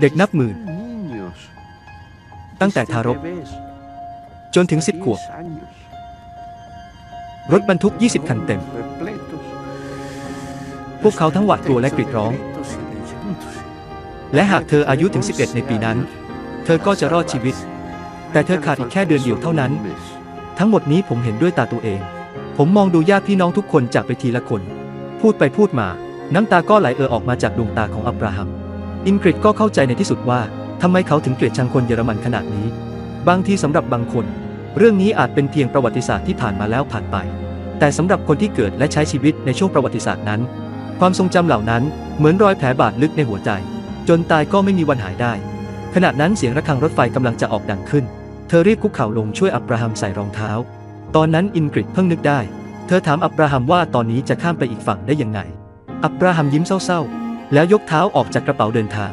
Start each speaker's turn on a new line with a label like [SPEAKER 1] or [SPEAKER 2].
[SPEAKER 1] เด็กนับหมื่น ตั้งแต่ทารก จนถึง 10 ขวบ รถบรรทุก 20 คันเต็ม พวกเขาทั้งหวาดกลัวและกรีดร้อง และหากเธออายุถึง 11 ในปีนั้น เธอก็จะรอดชีวิต แต่เธอขาดอีกแค่เดือนเดียวเท่านั้น ทั้งหมดนี้ผมเห็นด้วยตาตัวเอง ผมมองดูญาติพี่น้องทุกคนจากไปทีละคน พูดไปพูดมา น้ำตาก็ไหลเอ่อออกมาจากดวงตาของอับราฮัม อินกริดก็เข้าใจในที่สุดว่าทำไมเขาถึงเกลียดชังคนเยอรมันขนาดนี้ บางทีสำหรับบางคน เรื่องนี้อาจเป็นเพียงประวัติศาสตร์ที่ผ่านมาแล้วผ่านไป แต่สำหรับคนที่เกิดและใช้ชีวิตในช่วงประวัติศาสตร์นั้น ความทรงจำเหล่านั้นเหมือนรอยแผลบาดลึกในหัวใจ จนตายก็ไม่มีวันหายได้ ขณะนั้นเสียงระฆังรถไฟกำลังจะออกดังขึ้น เธอรีบคุกเข่าลงช่วยอับราฮัมใส่รองเท้า ตอนนั้นอินกริดเพิ่งนึกได้ เธอถามอับราฮัมว่าตอนนี้จะข้ามไปอีกฝั่งได้ยังไง อับราฮัมยิ้มเศร้าๆ แล้วยกเท้าออกจากกระเป๋าเดินทาง